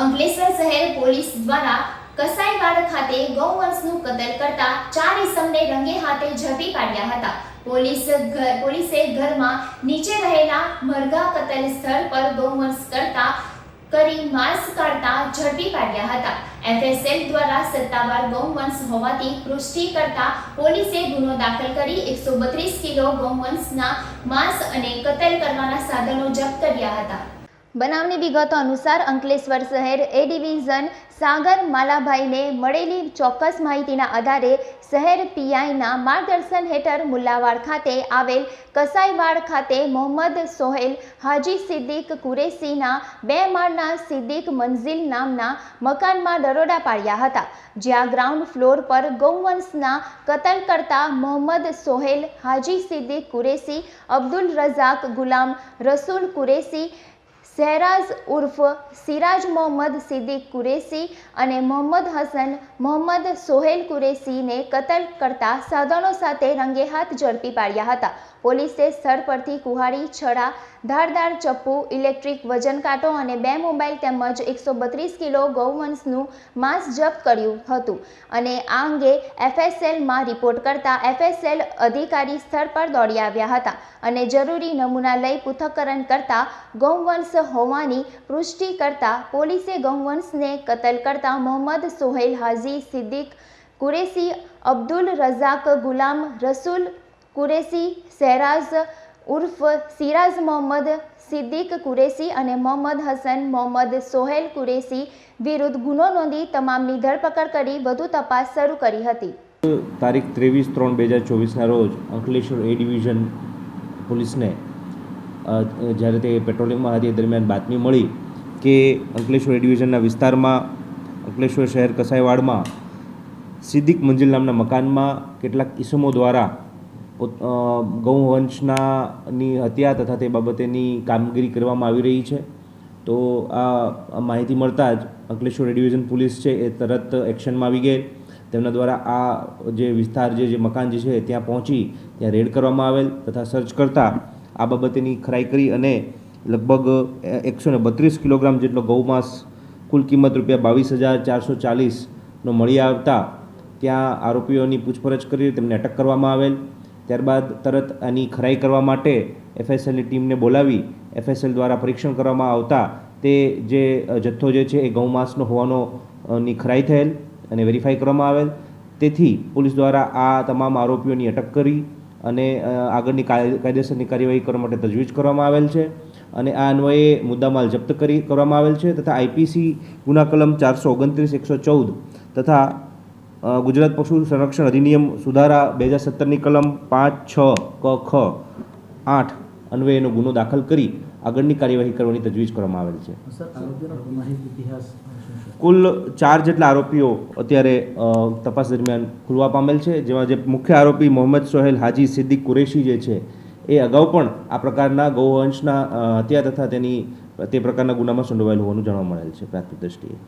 અંકલેશ્વર શહેર પોલીસ દ્વારા કસાઈવાડ ખાતે ગૌવંશનું કતલ કરતા ચાર ઇસમને રંગે હાથે ઝડપી પાડ્યા હતા. પોલીસ પોલીસે ઘરમાં નીચે રહેલા મરઘા કતલ સ્થળ પર ગૌવંશ કરતા કરી માંસ કાઢતા ઝડપી પાડ્યા હતા. એફએસએલ દ્વારા સત્તાવાર ગૌવંશ હોવાથી પુષ્ટિ કરતા પોલીસે ગુનો દાખલ કરી એકસો બત્રીસ કિલો ગૌવંશના માંસ અને કતલ કરવાના સાધનો જપ્ત કર્યા હતા. બનાવની વિગતો અનુસાર અંકલેશ્વર શહેર એ ડિવિઝન સાગર માલાભાઈને મળેલી ચોક્કસ માહિતીના આધારે શહેર પીઆઈના માર્ગદર્શન હેઠળ મુલ્લાવાડ ખાતે આવેલ કસાઈવાડ ખાતે મોહમ્મદ સોહેલ હાજી સિદ્દીક કુરેશીના બે માળના સિદ્દીક મંઝિલ નામના મકાનમાં દરોડા પાડ્યા હતા, જ્યાં ગ્રાઉન્ડ ફ્લોર પર ગૌવંશના કતલ કરતા મોહમ્મદ સોહેલ, હાજી સિદ્દીક કુરેશી, અબ્દુલ રઝાક ગુલામ, રસૂલ કુરેશી શહેરાઝ ઉર્ફ સિરાજ મોહમ્મદ સિદ્દીક કુરેશી અને મોહમ્મદ હસન મોહમ્મદ સોહેલ કુરેશીને કતલ કરતા સાધનો સાથે રંગે હાથ ઝડપી પાડ્યા હતા. પોલીસે સ્થળ પરથી કુહાડી, છડા, ધારદાર ચપ્પુ, ઇલેક્ટ્રિક વજન કાંટો અને બે મોબાઈલ તેમજ એકસો બત્રીસ કિલો ગૌવંશનું માંસ જપ્ત કર્યું હતું અને આ અંગે એફએસએલમાં રિપોર્ટ કરતા એફએસએલ અધિકારી સ્થળ પર દોડી આવ્યા હતા અને જરૂરી નમૂના લઈ પૃથ્થકરણ કરતા ગૌવંશ હોવાની પુષ્ટિ કરતા પોલીસે ગૌવંશને કતલ કરતા મોહમ્મદ સોહેલ હાજી, સિદ્દીક કુરેશી, અબ્દુલ રઝાક ગુલામ, રસૂલ કુરેશી સહેરાઝ ઉર્ફ સિરાજ મોહમ્મદ, સિદ્દીક કુરેશી અને મોહમ્મદ હસન મોહમ્મદ સોહેલ કુરેશી વિરુદ્ધ ગુનો નોંધી તમામની ધરપકડ કરી વધુ તપાસ શરૂ કરી હતી. તારીખ ત્રેવીસ ત્રણ બે હજાર ચોવીસના રોજ અંકલેશ્વર એ ડિવિઝન પોલીસને જ્યારે તે પેટ્રોલિંગમાં હતી એ દરમિયાન બાતમી મળી કે અંકલેશ્વર ડિવિઝનના વિસ્તારમાં અંકલેશ્વર શહેર કસાઈવાડમાં સિદ્દીક મંજિલ નામના મકાનમાં કેટલાક ઈસમો દ્વારા પોત- અ, ગૌવંશના ની હત્યા તથા તે બાબતેની કામગીરી કરવામાં આવી રહી છે. તો આ માહિતી મળતા જ અંકલેશ્વર ડિવિઝન પોલીસ છે એ તરત એક્શનમાં આવી ગઈ. તેમના દ્વારા આ જે વિસ્તાર જે મકાન જે છે ત્યાં પહોંચી ત્યાં રેડ કરવામાં આવેલ તથા સર્ચ કરતાં આ બાબતેની ખરાઈ કરી અને લગભગ એકસો ને બત્રીસ કિલોગ્રામ જેટલો ગૌમાંસ કુલ કિંમત રૂપિયા બાવીસ હજાર ચારસો ચાલીસનો મળી આવતા ત્યાં આરોપીઓની પૂછપરછ કરી, તેમને અટક કરવામાં આવેલ. ત્યારબાદ તરત આની ખરાઈ કરવા માટે એફએસએલની ટીમને બોલાવી એફએસએલ દ્વારા પરીક્ષણ કરવામાં આવતા તે જે જથ્થો જે છે એ ગૌમાંસનો હોવાનો ની ખરાઈ થયેલ અને વેરીફાઈ કરવામાં આવેલ. તેથી પોલીસ દ્વારા આ તમામ આરોપીઓની અટક કરી અને આગળની કાય- કાયદેસરની કાર્યવાહી કરવા માટે તજવીજ કરવામાં આવેલ છે અને આ અન્વયે મુદ્દામાલ જપ્ત કરી, કરવામાં આવેલ છે તથા આઈપીસી ગુના કલમ ચારસો ઓગણત્રીસ, એકસો ચૌદ તથા ગુજરાત પશુ સંરક્ષણ અધિનિયમ સુધારા બે હજાર સત્તરની કલમ પાંચ, છ, ક, ખ, આઠ અન્વયેનો ગુનો દાખલ કરી આગળની કાર્યવાહી કરવાની તજવીજ કરવામાં આવેલ છે. કુલ ચાર જેટલા આરોપીઓ અત્યારે તપાસ દરમિયાન ખુલવા પામેલ છે. જેમાં જે મુખ્ય આરોપી મોહમ્મદ સોહેલ હાજી સિદ્દીક કુરેશી જે છે, એ અગાઉ પણ આ પ્રકારના ગૌવંશના હત્યા તથા તેની, તે પ્રકારના ગુનામાં સંડોવાયેલ હોવાનું જાણવા મળેલ છે પ્રાથમિક દ્રષ્ટિએ.